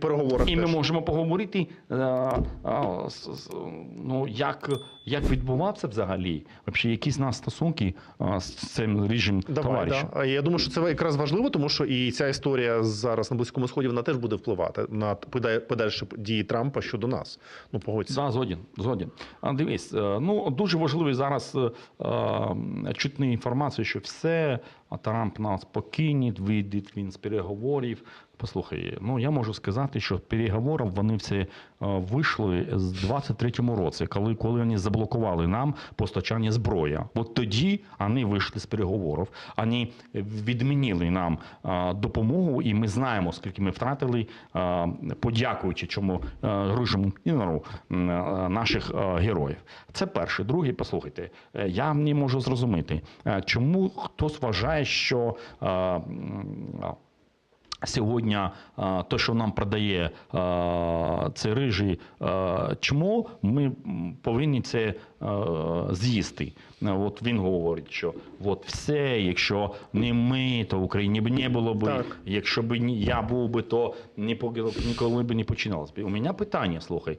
переговорах. І ми теж. можемо поговорити, е, е, с- с- ну, як, як відбувався взагалі, взагалі, якісь у нас стосунки е, з цим режимом Давай, товариша. да. Я думаю, що це якраз важливо, тому що і ця історія зараз на Близькому Сході вона теж буде впливати на подальші дії Трампа щодо нас. Ну погодься. Да, згоден, згоден. А дивись, ну дуже важливий зараз е, чутна інформація, що все, а Трамп нас покине, вийде він з переговорів. Послухай, ну я можу сказати, що переговорів вони всі е, вийшли з 23-му році, коли, коли вони заблокували нам постачання зброї. От тоді вони вийшли з переговорів, вони відмінили нам е, допомогу, і ми знаємо, скільки ми втратили, е, подякуючи чому е, режиму інору е, наших е, героїв. Це перше. Друге, послухайте, е, я не можу зрозуміти, е, чому хтось вважає, що. Сьогодні те, що нам продає е, це рижі, е, ми повинні це е, з'їсти? От він говорить, що от все, якщо не ми, то в Україні б не було б. Так. Якщо б я був би, то ніколи б не починалось. У мене питання, слухай.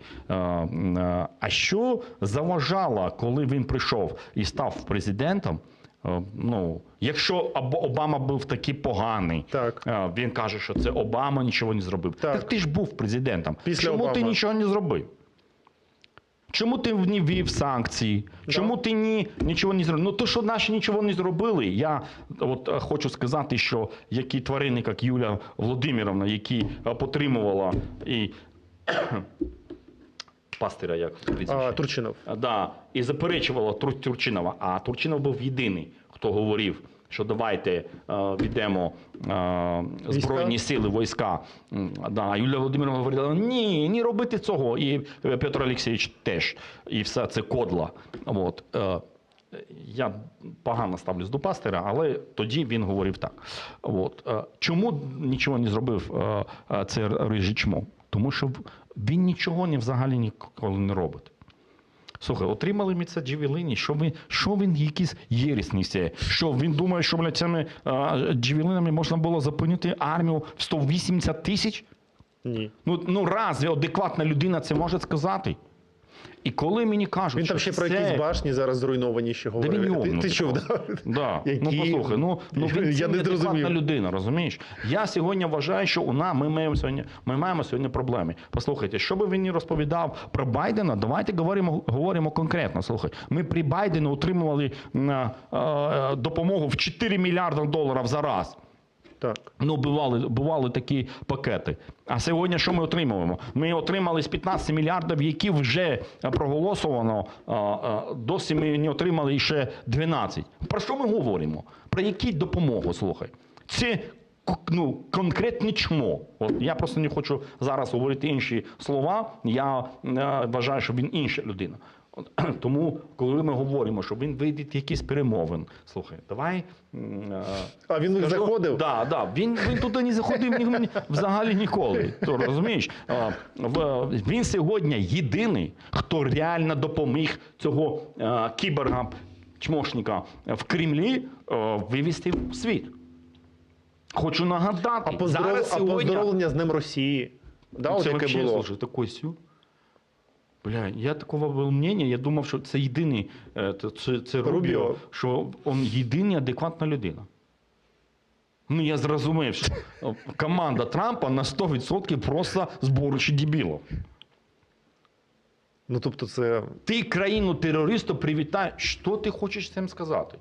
А що заважало, коли він прийшов і став президентом? Е, Ну, якщо Обама був такий поганий, Так. е, він каже, що це Обама нічого не зробив. Так. Так, ти ж був президентом. Pісля Чому ти нічого не зробив? Чому ти не ввів санкції? Чому ти ні, нічого не зробив? Ну то, що наші нічого не зробили. Я от е, хочу сказати, що які тварини, як Юля Володимировна, які потримувала і пастира, як прізвище? Турчинов. Да, і заперечувала Тур- Турчинова. А Турчинов був єдиний, хто говорив, що давайте е, віддамо е, збройні сили, війська. Да. А Юлія Володимировна говорила: ні, не робити цього. І е, Петро Олексійович теж. І все це кодла. От. Я погано ставлюсь до пастира, але тоді він говорив так. От. Чому нічого не зробив е, е, цей рижий чмо? Тому що він нічого не взагалі ніколи не робить. Слухай, отримали ми це джевелині, що він, що він якийсь єрісний несе? Що він думає, що бля, цими а, джевелинами можна було зупинити армію в 180 тисяч? Ні. Ну, ну разві адекватна людина це може сказати? І коли мені кажуть, Він там що ще про це... якісь башні зараз зруйновані ще Да говорив. ти, ти чув, да? Да. Які- Ну послухай, ну, ну він Я не зрозумів. людина, розумієш? Я сьогодні вважаю, що у нас ми маємо сьогодні, ми маємо сьогодні проблеми. Послухайте, що би він не розповідав про Байдена, давайте говоримо, говоримо конкретно. Слухай, ми при Байдені отримували е, е, допомогу в 4 мільярди доларів за раз. Так. Ну, бували, бували такі пакети. А сьогодні що ми отримуємо? Ми отримали з 15 мільярдів, які вже проголосовано, досі ми не отримали ще 12. Про що ми говоримо? Про які допомогу, слухай? Це ну, конкретне чмо. От я просто не хочу зараз говорити інші слова. Я е, вважаю, що він інша людина. Тому, коли ми говоримо, що він вийде якийсь перемовин, слухай, давай. е, А він Скажу, заходив? Да, да. Він, він туди не заходив ні, ні- взагалі ніколи. То, розумієш? Він сьогодні єдиний, хто реально допоміг цього а, кіборга чмошника в Кремлі а, вивести в світ. Хочу нагадати, А, поздоров... зараз а сьогодні... поздоровлення з Днем Росії. Да, от це яке було. слушай, такой сюр. Бля, я такого був мнення, я думав, що це єдиний, е, це, це, Рубіо, що він єдиний адекватна людина. Ну, я зрозумів, що команда Трампа на 100% просто зборище дебілів. Ну тобто, це Ти країну терористу привітай. Що ти хочеш цим сказати?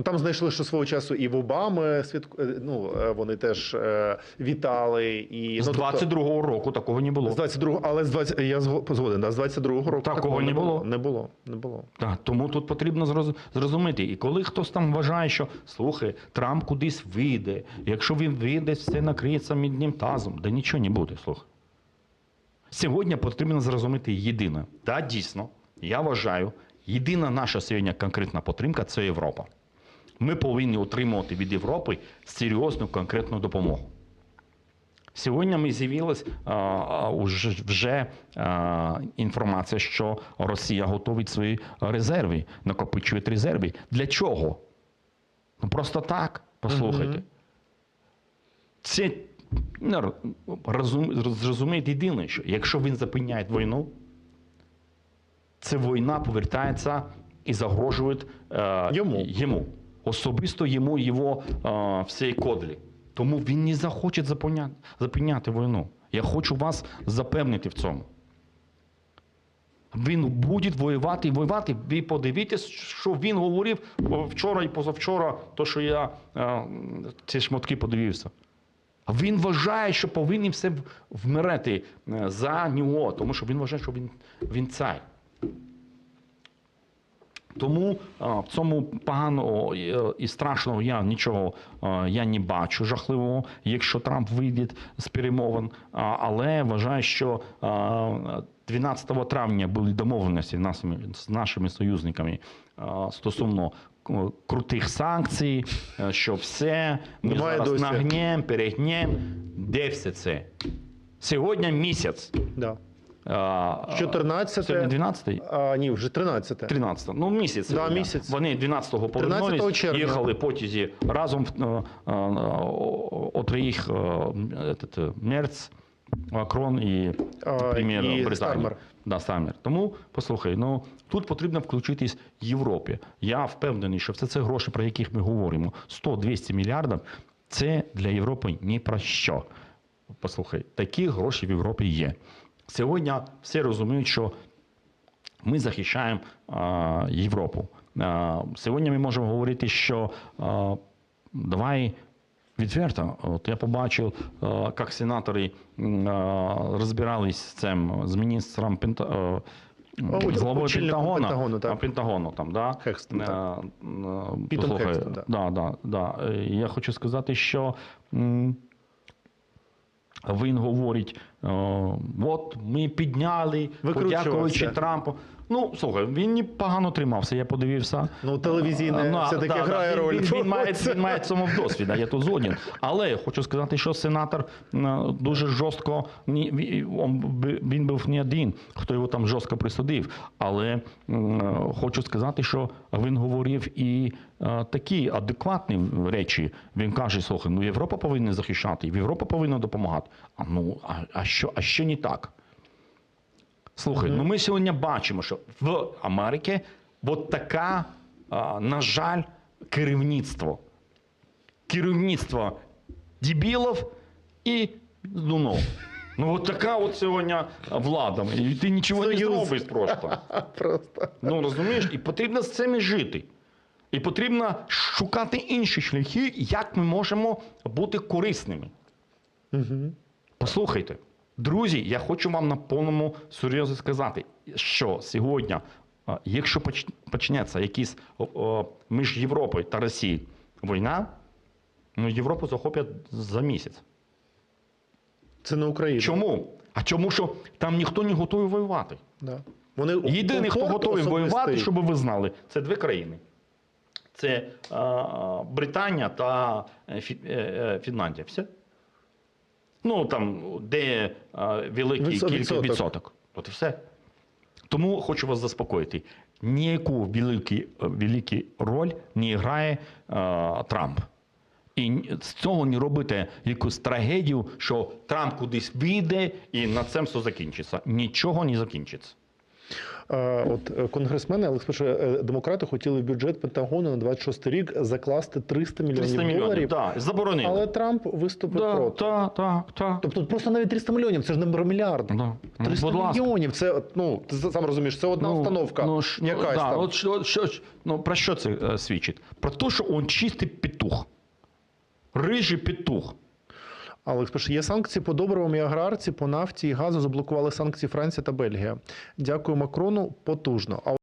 Ну там знайшли, що свого часу і в Обами святку... е, ну, е, вони теж е, вітали. І З ну, тобто- 22-го року такого не було. З 22-го, але з 20, я згоден, да, з 22-го року Такого не було. Не було, не було. Так, тому тут потрібно зроз- зрозуміти. І коли хтось там вважає, що слухай, Трамп кудись вийде, якщо він вийде, все накриється мідним тазом, да нічого не буде, слухай. Сьогодні потрібно зрозуміти єдине. Так, дійсно, я вважаю, єдина наша сьогодні конкретна підтримка це Європа. Ми повинні отримувати від Європи серйозну конкретну допомогу. Сьогодні ми з'явилась вже а, інформація, що Росія готовить свої резерви, накопичує резерви. Для чого? Ну просто так, послухайте. Мгм. Це розум, зрозуміти єдине, що якщо він зупиняє війну, ця війна повертається і загрожує е, Йому. йому. Особисто йому його е, всі кодлі. Тому він не захоче зупиняти війну. Я хочу вас запевнити в цьому. Він буде воювати і воювати. Ви подивіться, що він говорив вчора і позавчора, то що я ці шмотки подивився. Він вважає, що повинні все вмирати е, за нього, тому що він вважає, що він, він цар. Тому в цьому поганого і, е, страшного я нічого е, я не бачу жахливого, якщо Трамп вийде з перемовин. Але вважаю, що 12 травня були домовленості з нашими, союзниками стосовно крутих санкцій, е, що все ми Немає зараз нагнем, перегнем. Де все це? Сьогодні місяць. Да. А, 14 Сьогодні 12-й? А, ні, вже 13 13 ну місяць. Да, місяць. Вони 12-го 13 повернулись, їхали потязі разом е, е, о троїх е, Мерц, Макрон і прем'єр Британії. Да, Стармер. Тому послухай, ну тут потрібно включитись Європі. Я впевнений, що все це гроші, про яких ми говоримо, 100-200 мільярдів, це для Європи ні про що. Послухай, такі гроші в Європі є. Сьогодні всі розуміють, що ми захищаємо а, Європу. А, сьогодні ми можемо говорити, що а, давай відверто. От я побачив, як сенатори розбирались з цим з міністром Пента, главою Пентагона, Пентагону, так. Пентагону там, да? Хекстон, так. А, Пітон послухай, Хекстон, так. да, да, да. Е, Я хочу сказати, що він говорить: от ми підняли, подякуючи Трампу. Ну, слухай, він непогано тримався, я подивився. Ну, телевізійне Ну, все-таки да, грає да, роль. Він, він, має, він має цьому досвід, а я тут згоден. Але хочу сказати, що сенатор дуже жорстко, він був не один, хто його там жорстко присудив. Але хочу сказати, що він говорив і е, такі адекватні речі. Він каже: слухай, ну Європа повинна захищати, Європа повинна допомагати. А ну, а, а що, а що не так? Слухай, ну ми сьогодні бачимо, що в Америці от така, а, на жаль, керівництво. Керівництво дебілів і дунов. Ну, от така от сьогодні влада. І ти нічого не Союз. зробиш просто. Просто. Ну розумієш, і потрібно з цим жити. І потрібно шукати інші шляхи, як ми можемо бути корисними. Угу. Послухайте, друзі, я хочу вам на повному серйозі сказати, що сьогодні, якщо почнеться о, між Європою та Росією війна, ну Європу захоплять за місяць. Це не Україна. Чому? А чому що там ніхто не готовий воювати? Да. Вони Єдиний, хто готовий воювати, щоб ви знали, це дві країни. Це а, а, Британія та е, е, е, Фінляндія. Все. Ну там, де а, великий відсоток. кілька відсоток. От і все. Тому хочу вас заспокоїти. Ніяку велику, великі роль не грає а, Трамп. І з цього не робити якусь трагедію, що Трамп кудись вийде і на цьому все закінчиться. Нічого не закінчиться. От е, конгресмени, але спершу е, демократи хотіли в бюджет Пентагону на 26 рік закласти 300 мільйонів 300 мільйонів, доларів. да, заборонили. Але Трамп виступив да, проти. так, так, так. Тобто просто навіть 300 мільйонів, це ж не про мільярд. Да. Ну, 300 будь мільйонів, це ну ти сам розумієш, це одна установка. Ну, ж, ну, якась да, там. От, що, що, ну, про що це е, свідчить? Про те, що він чистий петух. Рижий петух. Але пише, є санкції по добривам і аграрці, по нафті і газу заблокували санкції Франція та Бельгія. Дякую Макрону потужно.